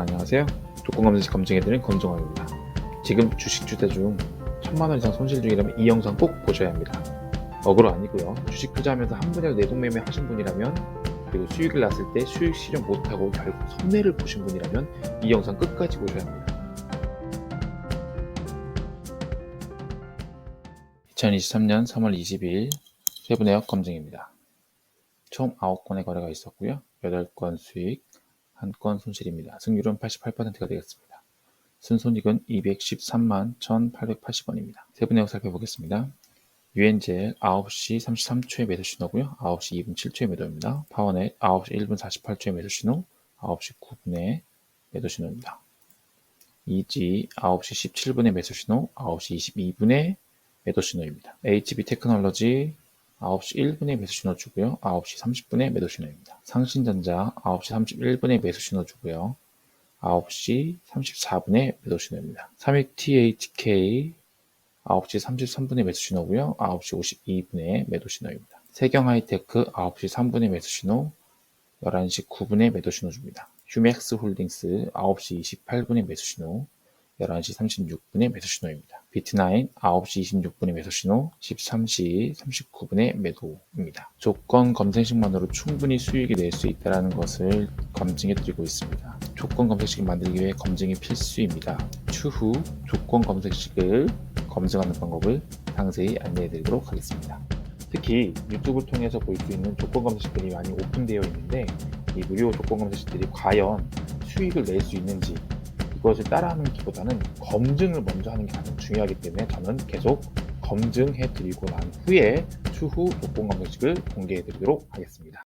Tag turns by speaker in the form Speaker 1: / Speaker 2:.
Speaker 1: 안녕하세요. 조건검색 검증해드리는 검정왕입니다. 지금 주식 투자 중 천만 원 이상 손실 중이라면 이 영상 꼭 보셔야 합니다. 어그로 아니고요. 주식 투자하면서 한 분이라도 내동매매 하신 분이라면 그리고 수익을 났을 때 수익 실현 못하고 결국 손해를 보신 분이라면 이 영상 끝까지 보셔야 합니다. 2023년 3월 20일 세분의역 검증입니다. 총 9건의 거래가 있었고요. 8건 수익, 1건 손실입니다. 승률은 88%가 되겠습니다. 순손익은 213만 1,880원입니다. 세분의역 살펴보겠습니다. 유엔젤 9시 33초에 매수 신호고요. 9시 2분 7초에 매도입니다. 파워넷 9시 1분 48초에 매수 신호, 9시 9분에 매도 신호입니다. EG 9시 17분에 매수 신호, 9시 22분에 매도 신호입니다. HB 테크놀로지 9시 1분에 매수 신호 주고요. 9시 30분에 매도 신호입니다. 상신전자 9시 31분에 매수 신호 주고요. 9시 34분에 매도 신호입니다. 3위 THK 9시 33분에 매수 신호고요. 9시 52분에 매도 신호입니다. 세경 하이테크 9시 3분에 매수 신호, 11시 9분에 매도 신호 줍니다. 휴맥스 홀딩스 9시 28분에 매수 신호, 11시 36분에 매수 신호입니다. 비트나인 9시 26분에 매수 신호, 13시 39분에 매도입니다. 조건 검색식만으로 충분히 수익이 낼 수 있다는 것을 검증해 드리고 있습니다. 조건 검색식 만들기 위해 검증이 필수입니다. 추후 조건 검색식을 검증하는 방법을 상세히 안내해 드리도록 하겠습니다. 특히 유튜브를 통해서 볼 수 있는 조건 검색식들이 많이 오픈되어 있는데 이 무료 조건 검색식들이 과연 수익을 낼 수 있는지 이것을 따라하는 기보다는 검증을 먼저 하는 게 가장 중요하기 때문에 저는 계속 검증해 드리고 난 후에 추후 조건 검색식을 공개해 드리도록 하겠습니다.